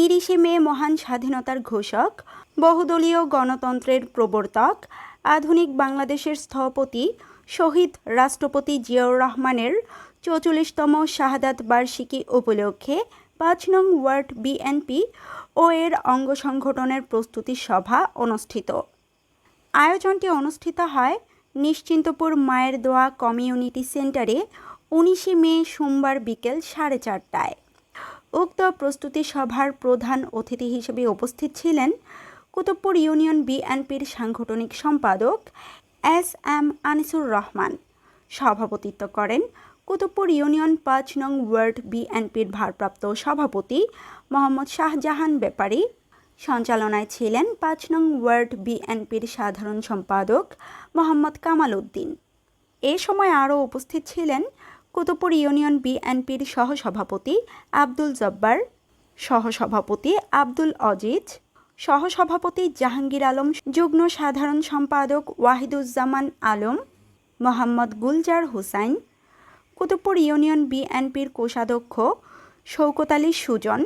তিরিশে মে মহান স্বাধীনতার ঘোষক, বহুদলীয় গণতন্ত্রের প্রবর্তক, আধুনিক বাংলাদেশের স্থপতি, শহীদ রাষ্ট্রপতি জিয়াউর রহমানের চৌচল্লিশতম শাহাদাত বার্ষিকী উপলক্ষে পাঁচ নং ওয়ার্ড বিএনপি ও এর অঙ্গ সংগঠনের প্রস্তুতি সভা অনুষ্ঠিত। আয়োজনটি অনুষ্ঠিত হয় নিশ্চিন্তপুর মায়ের দোয়া কমিউনিটি সেন্টারে উনিশে মে সোমবার বিকেল সাড়ে চারটায়। উক্ত প্রস্তুতি সভার প্রধান অতিথি হিসেবে উপস্থিত ছিলেন কুতুবপুর ইউনিয়ন বিএনপির সাংগঠনিক সম্পাদক এস এম আনিসুর রহমান। সভাপতিত্ব করেন কুতুবপুর ইউনিয়ন পাঁচ নং ওয়ার্ড বিএনপির ভারপ্রাপ্ত সভাপতি মোহাম্মদ শাহজাহান ব্যাপারী। সঞ্চালনায় ছিলেন পাঁচ নং ওয়ার্ড বিএনপির সাধারণ সম্পাদক মোহাম্মদ কামাল উদ্দিন। এ সময় আরও উপস্থিত ছিলেন কুতুবপুর ইউনিয়ন বিএনপির সহসভাপতি আব্দুল জব্বার, সহসভাপতি আব্দুল অজিজ, সহসভাপতি জাহাঙ্গীর আলম, যুগ্ম সাধারণ সম্পাদক ওয়াহিদুজ্জামান আলম, মোহাম্মদ গুলজার হুসাইন, কুতুবপুর ইউনিয়ন বিএনপির কোষাধ্যক্ষ শৌকত আলী সুজন,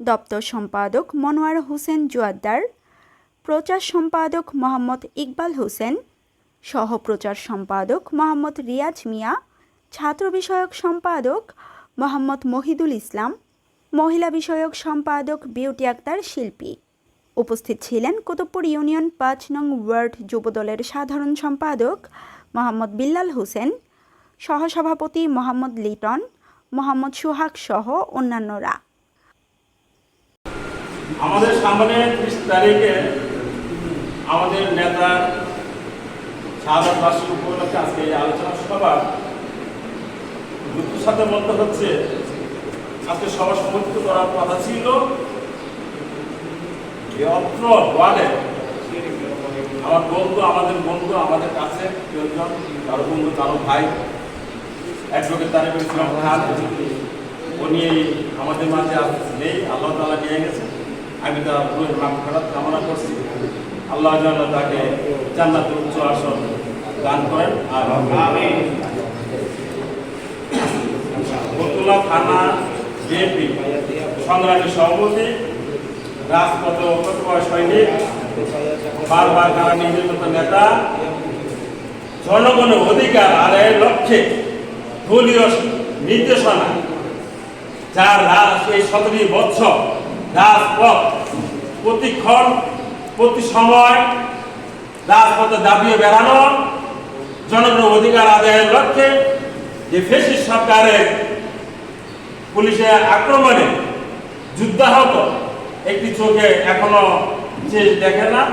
দপ্তর সম্পাদক মনোয়ার হোসেন জোয়াদ্দার, প্রচার সম্পাদক মোহাম্মদ ইকবাল হোসেন, সহপ্রচার সম্পাদক মোহাম্মদ রিয়াজ মিয়া ছাত্র বিষয়ক সম্পাদক মোহাম্মদ মহিদুল ইসলাম, মহিলা বিষয়ক সম্পাদক বিউটি আক্তার শিল্পী। উপস্থিত ছিলেন কুতুবপুর ইউনিয়ন পাঁচ নং ওয়ার্ড যুবদলের সাধারণ সম্পাদক মোহাম্মদ বিল্লাল হোসেন, সহসভাপতি মোহাম্মদ লিটন, মোহাম্মদ সোহাগ সহ অন্যান্যরা। আমাদের সামনে ত্রিশ তারিখে আমাদের নেতা শাহাদ বার্ষিক উপলক্ষে আজকে এই আলোচনা সভা গুরুত্বের সাথে বলতে হচ্ছে, আজকে সভা সমর্থিত করার কথা ছিল। অত্র আমার বন্ধু, আমাদের বন্ধু, আমাদের কাছে কেউজন বন্ধু ভাই খান। উনি আমাদের মাঝে নেই, আল্লাহ তালা নিয়ে গেছে। আমি তার রুহের নাম ফেরত কামনা করছি। আল্লাহ তাকে জান্নাত উচ্চ আসন দান করেন। আর বতুল্লা থানা বিএনপি সংগ্রামী সভাপতি, রাজপথ সৈনিক বারবার তারা নির্যাতিত নেতা। জনগণের অধিকার আদায়ের লক্ষ্যে দলীয় নির্দেশনা, যার রাজ এই সতেরো বছর রাজপথ প্রতিক্ষণ প্রতি সময় রাজপথে দাবিয়ে বেড়ানো, জনগণের অধিকার আদায়ের লক্ষ্যে যে ফেসিস সরকারের পুলিশের আক্রমণে যুদ্ধাহত একটি চোখে এখনও সে দেখে না।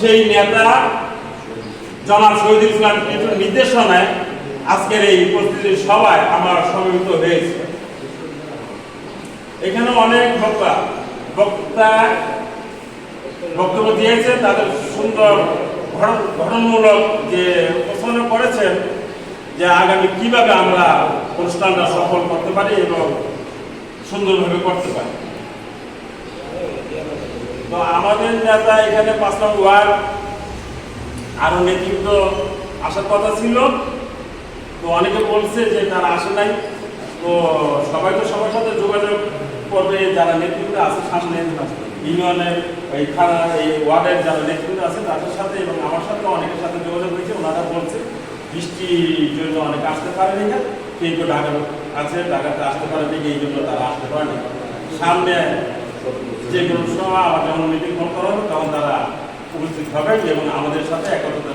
সেই নেতা জনাব শহীদুল ইসলাম নির্দেশনায় আজকের এই উপস্থিতির সবাই আমার সমবেত হয়েছে। এখানে অনেক বক্তা বক্তা বক্তব্য দিয়েছে, তাদের সুন্দর ঘটন- গঠনমূলক যে উপস্থাপনা করেছেন যে আগামী কীভাবে আমরা অনুষ্ঠানটা সফল করতে পারি এবং সুন্দরভাবে করতে পারি। তো আমাদের নেতা এখানে পাঁচ নম্বর ওয়ার্ড আরও নেতৃত্ব আসার কথা ছিল। তো অনেকে বলছে যে তারা আসে নাই। তো সবাই তো সবার সাথে যোগাযোগ করবে, যারা নেতৃত্বে আছে সামনে, ইউনিয়নের এই থানা এই ওয়ার্ডের যারা নেতৃত্বে আছে তাদের সাথে এবং আমার সাথে অনেকের সাথে যোগাযোগ হয়েছে, ওনারা বলছে বৃষ্টির জন্য অনেকে আসতে পারেনি না, কেউ কেউ ঢাকা আছে, ঢাকাতে আসতে পারেনি এই জন্য তারা আসতে পারেনি। সামনে যে কোনো সময় আমার যখন মিটিং ফোন করা হবে, তখন তারা উপস্থিত হবেন এবং আমাদের সাথে একত্রতা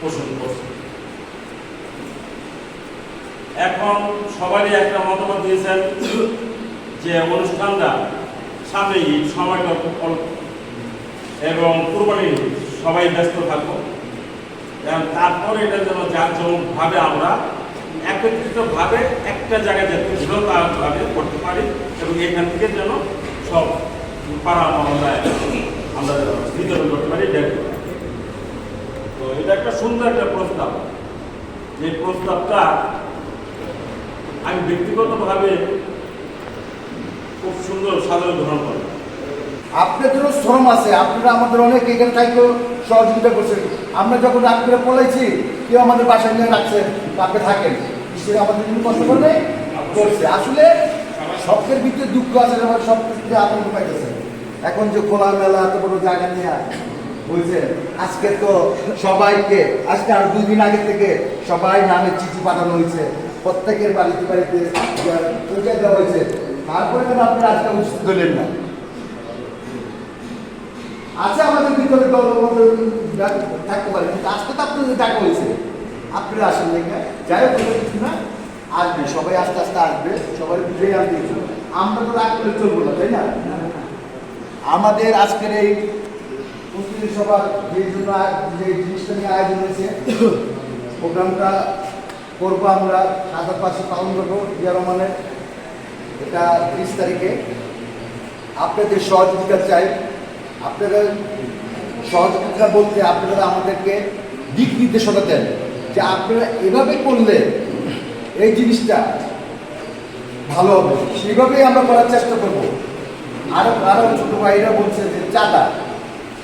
পোষণ করছে। এখন সবারই একটা মতামত দিয়েছেন যে অনুষ্ঠানটা সামনে সময়টা অল্প। এবং কুরবানি সবাই ব্যস্ত থাকব। এবং তারপরে এটা যেন জাঁকজমকভাবে আমরা একত্রিতভাবে একটা জায়গায় যাতে করতে পারি এবং এখান থেকে যেন সব পাড়া মহল্লায় আমরা বিতরণ করতে পারি। তো এটা একটা সুন্দর একটা প্রস্তাব। যে প্রস্তাবটা আমি ব্যক্তিগতভাবে খুব সুন্দর সাধারণ গ্রহণ করি। আপনাদেরও শ্রম আছে, আপনারা আমাদের অনেক এখানে থাকতেও সহযোগিতা করছেন। আমরা যখন রাত করে পলাইছি, কেউ আমাদের বাসায় নিয়ে রাখছেন আপনি থাকেন। সে আমাদের জন্য কষ্ট করবে, করছে। আসলে সবকের ভিতরে দুঃখ আছে আমার সব কিছুতে আনন্দ পাইতেছে। এখন যে খোলা মেলা এত বড় জায়গা নিয়ে বুঝছেন আজকে তো সবাইকে, আজকে আর দুই দিন আগে থেকে সবাই নামে চিঠি পাঠানো হয়েছে। প্রত্যেকের বাড়িতে বাড়িতে পৌঁছে দেওয়া হয়েছে। তারপরে কেন আপনি আজকে উপস্থিত হলেন না? আছে আমাদের ভিতরে দল থাকতে পারে কিন্তু আজকে তো আপনাদের ডাকা হয়েছে। আপনারা আসেন না যাই হোক, কোনো কিছু না। আসবে, সবাই আস্তে আস্তে আসবে। সবাই বুঝে আসবে আমরা তো রাগ করে চলবো না, তাই না? আমাদের আজকের এই প্রতিনিধি সভা যে জন্য যে জিনিসটা নিয়ে আয়োজন হয়েছে, প্রোগ্রামটা করব আমরা, সাদা পাশে পালন করব জিয়া রহমানের। এটা তিরিশ তারিখে। আপনাদের সহযোগিতা চাই। আপনারা সহযোগিতা বলতে আপনারা আমাদেরকে দিক নির্দেশনা দেন যে আপনারা এভাবে করলে এই জিনিসটা ভালো হবে। সেইভাবেই আমরা করার চেষ্টা করব। আরও আরও ছোট ভাইরা বলছে যে চাঁদা।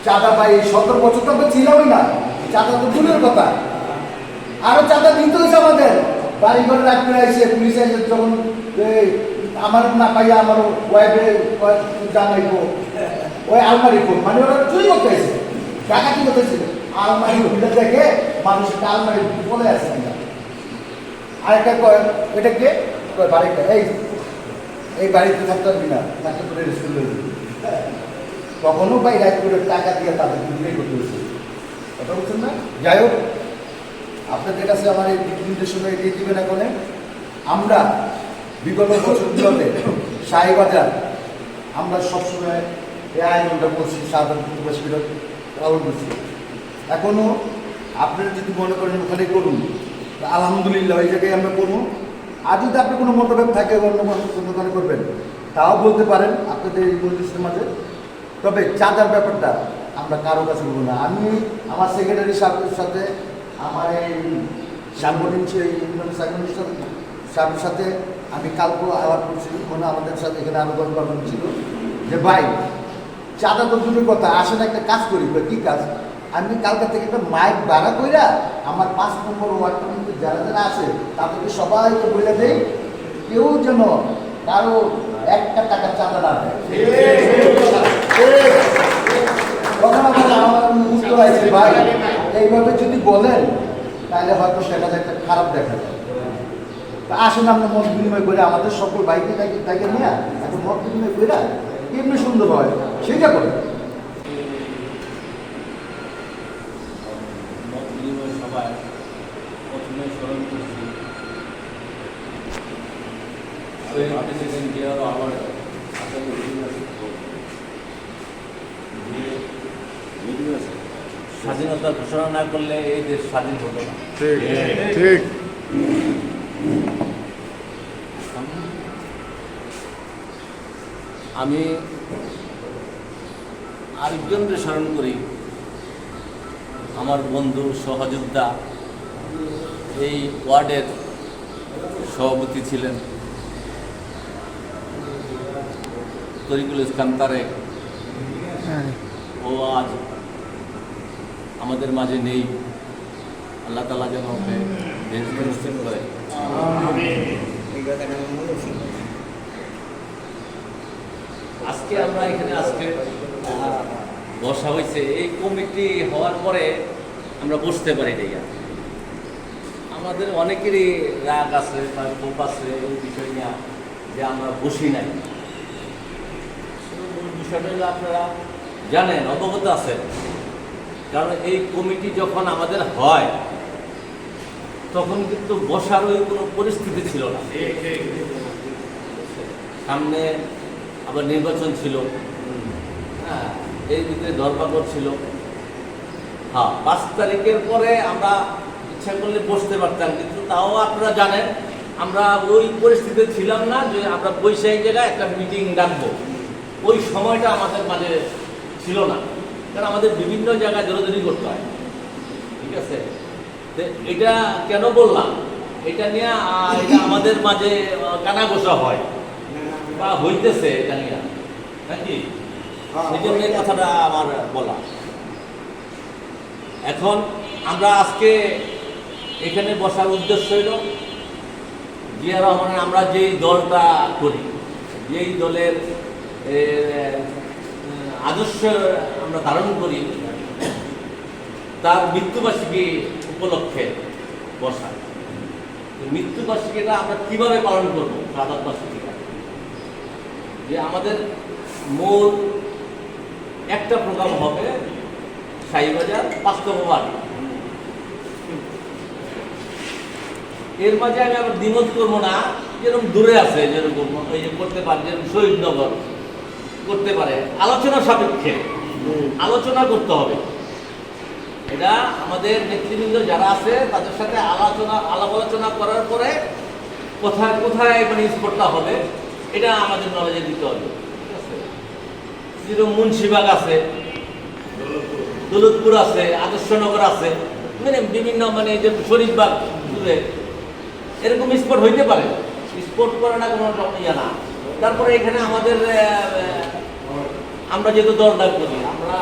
চাঁদা ভাই সতেরো বছর তো আমরা না। চাঁদা তো দূরের কথা। আরও চাঁদা দিতে হয়েছে আমাদের। বাড়ি ঘরে রাখতে এসে পুলিশ এসে যখন আমার না পাইয়া আমার ওয়াইফে জামাইবো ওই আলমারি মানে ওরা চুরি করতে এসে টাকা কি করতে আলমারি খুলে দেখে মানুষ আলমারি বলে আমরা আরেকটা কয়, এটা কে? বাড়িটা। এই এই বাড়িতে থাকতে পারবি না। থাকতে করে স্কুলে কখনো ভাই রাত করে টাকা দিয়ে তাদের বিক্রি করতে হয়েছে। কথা বলছেন না? যাই হোক, আপনাদের কাছে আমার এই নির্দেশনা এগিয়ে দিবেন এখন। আমরা বিগত বছরগুলোতে শাহীবাজার আমরা সবসময় এই আয়োজনটা করছি, সাধারণ পরিবেশ বিরোধ পালন এখনও আপনারা যদি মনে করেন ওখানে করুন আলহামদুলিল্লাহ এই জায়গায় আমরা করব। আর যদি আপনি কোনো মতভেদ থাকে অন্য দোকানে করবেন, তাও বলতে পারেন আপনাদের এই মজলিসের মাঝে। তবে চাঁদার ব্যাপারটা আমরা কারও কাছে বলব না। আমি আমার সেক্রেটারি সাহেবের সাথে, আমার এই সাংগঠনিক সাংগঠনিক সাহেবের সাথে আমি কালকে আলাপ করছি। মানে আমাদের সাথে এখানে দশ বারো ছিল। যে ভাই চাঁদা তো দূরের কথা আসেন একটা কাজ করি কী কাজ? আমি কালকা থেকে একটা মাইক ভাড়া কইরা আমার পাঁচ নম্বর ওয়ার্ডের কিন্তু যারা যারা আছে, তাদেরকে সবাইকে বলে দেই, কেউ যেন কারও একটা টাকা চাঁদা না দেয়। আমার আছে ভাই, এইভাবে যদি বলেন, তাহলে হয়তো সেটা একটা খারাপ দেখা যায়। আসেন আমরা মত বিনিময় করে আমাদের সকল বাইকে তাকে নিয়ে, এখন মত বিনিময় করে কেমনি সুন্দর হয়। সেটা করে। আশা যে স্বাধীনতা ঘোষণা না করলে এই দেশ স্বাধীন হতো না। ঠিক ঠিক। আমি আরেকজনকে স্মরণ করি। আমার বন্ধু সহযোদ্ধা এই ওয়ার্ডের সভাপতি ছিলেন। তরিকুল ইসলাম তারেক। ও আজ আমাদের মাঝে নেই। আল্লাহ তালা যেন ওকে করে। আজকে আমরা এখানে আজকে বসা হয়েছে। এই কমিটি হওয়ার পরে আমরা বসতে পারি নাই আমাদের অনেকেরই রাগ আছে বা ক্ষোভ আছে এই বিষয় নিয়ে যে আমরা বসি নাই। বিষয়টা আপনারা জানেন অবগত আছেন। কারণ এই কমিটি যখন আমাদের হয় তখন কিন্তু বসার ওই কোনো পরিস্থিতি ছিল না। সামনে আবার নির্বাচন ছিল। হ্যাঁ এই ভিতরে ধরপাকড় ছিল। হ্যাঁ পাঁচ তারিখের পরে আমরা ইচ্ছা করলে বসতে পারতাম, কিন্তু তাও আপনারা জানেন, আমরা ওই পরিস্থিতিতে ছিলাম না যে আমরা বৈশাখী জায়গায় একটা মিটিং ডাকবো। ওই সময়টা আমাদের মাঝে ছিল না, কারণ আমাদের বিভিন্ন জায়গায় দৌড়াদৌড়ি করতে হয়। ঠিক আছে? এটা কেন বললাম? এটা নিয়ে এটা আমাদের মাঝে কানাঘোষা হয়। বা হইতেছে এটা নিয়ে নাকি? সেই জন্য এই কথাটা আমার বলা। এখন আমরা আজকে এখানে বসার উদ্দেশ্য হইল জিয়া রহমানের আমরা যে দলটা করি যেই দলের আদর্শ আমরা ধারণ করি তার মৃত্যুবার্ষিকী উপলক্ষে বসা। মৃত্যুবার্ষিকীটা আমরা কীভাবে পালন করব? সাদাত বার্ষিকীটা যে আমাদের মূল একটা প্রোগ্রাম হবে সাইবাজার বাস্তববাদী। এর মাঝে আমি আবার দ্বিমত করব না, যেরকম দূরে আছে, যেরকম ওই যে করতে পারে, যেরকম শহীদনগর করতে পারে। আলোচনা সাপেক্ষে। আলোচনা করতে হবে। এটা আমাদের নেতৃবৃন্দ যারা আছে, তাদের সাথে আলোচনা আলাপ আলোচনা করার পরে কোথায় কোথায় মানে স্পটটা হবে এটা আমাদের নলেজে দিতে হবে। ঠিক আছে মুন্সিবাগ আছে, দৌলতপুর আছে, আদর্শনগর আছে মানে বিভিন্ন মানে যে শরীফবাগ দূরে, এরকম স্পট হইতে পারে। স্পট করাটা কোনো ইয়ে না তারপরে এখানে আমাদের আমরা যেহেতু দরদার করি, আমরা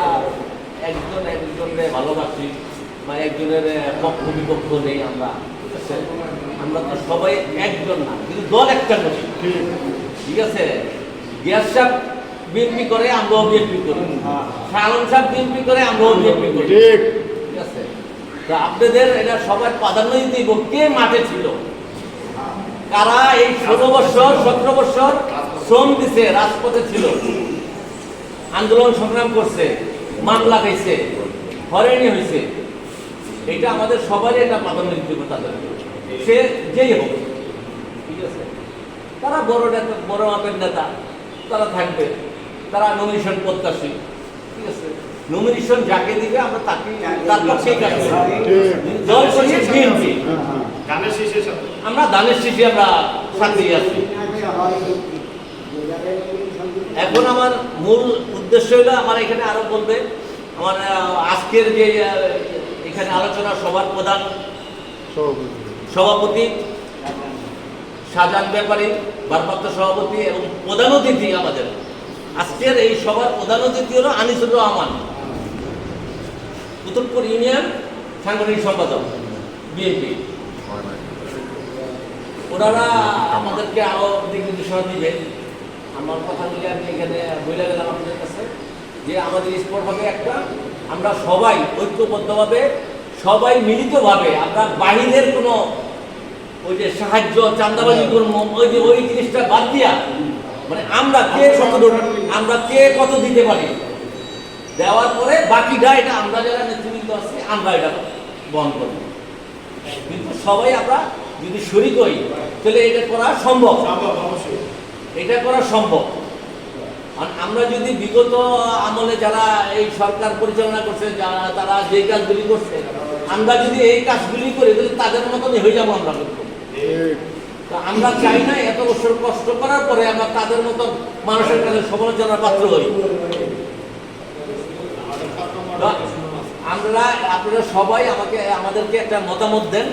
একজন একজনের ভালোবাসি বা একজনের পক্ষ বিপক্ষ নেই আমরা আমরা তো সবাই একজন না, কিন্তু দল একটা করি ঠিক আছে? গিয়াস সাহেব বিএনপি করে আমরাও বিএনপি করি। শালম সাহেব বিএনপি করে আমরাও বিএনপি করি। ঠিক। আছে? তো আপনাদের এটা সবার প্রাধান্য দিব কে মাঠে ছিল? কারা এই ষোলো বছর সতেরো বছর শ্রম দিছে রাজপথে ছিল? আন্দোলন সংগ্রাম করছে মামলা খাইছে হয়রানি হয়েছে এটা আমাদের সবারই একটা প্রাধান্য দিতে হবে তাদের। সে যেই হোক। তারা বড় নেতা বড় মাপের নেতা তারা থাকবে। তারা নমিনেশন প্রত্যাশী। ঠিক আছে? নমিনেশন যাকে দিবে আমরা তাকে তার পক্ষেই কাজ দল করছে বিএনপি। আমরা দানের শেষে আমরা সাথেই আছি। এখন আমার মূল উদ্দেশ্য হলো আমার এখানে আরও বলবে আমার আজকের যে এখানে আলোচনা সভার প্রধান সভাপতি শাহজাহান ব্যাপারী, ভারপ্রাপ্ত সভাপতি এবং প্রধান অতিথি আমাদের। আজকের এই সভার প্রধান অতিথি হলো আনিসুর রহমান, উত্তরপুর ইউনিয়ন সাংগঠনিক সম্পাদক, বিএনপি। ওনারা আমাদেরকে আরও দিক নির্দেশনা দিবে। আমার কথাগুলি আমি এখানে বলে গেলাম আপনাদের কাছে, যে আমাদের স্পটভাবে একটা, আমরা সবাই ঐক্যবদ্ধভাবে, সবাই মিলিতভাবে, আমরা বাহিরের কোনো ওই যে সাহায্য চান্দাবাজি করব ওই যে ওই জিনিসটা বাদ দিয়া। মানে আমরা কে কত আমরা কে কত দিতে পারি? দেওয়ার পরে বাকিটা এটা আমরা যারা নেতৃবৃন্দ আছি আমরা এটা বহন করব। কিন্তু সবাই আমরা যদি শরিক হই তাহলে এটা করা সম্ভব। এটা করা সম্ভব। আর আমরা যদি বিগত আমলে যারা এই সরকার পরিচালনা করছে যারা তারা যে কাজগুলি করছে আমরা যদি এই কাজগুলি করি তাহলে তাদের মতনই হয়ে যাব আমরা কিন্তু। আমরা চাই না এত বছর কষ্ট করার পরে আমরা তাদের মতো মানুষের কাছে সমালোচনার পাত্র হই। আমরা, আপনারা সবাই আমাকে, আমাদেরকে একটা মতামত দেন।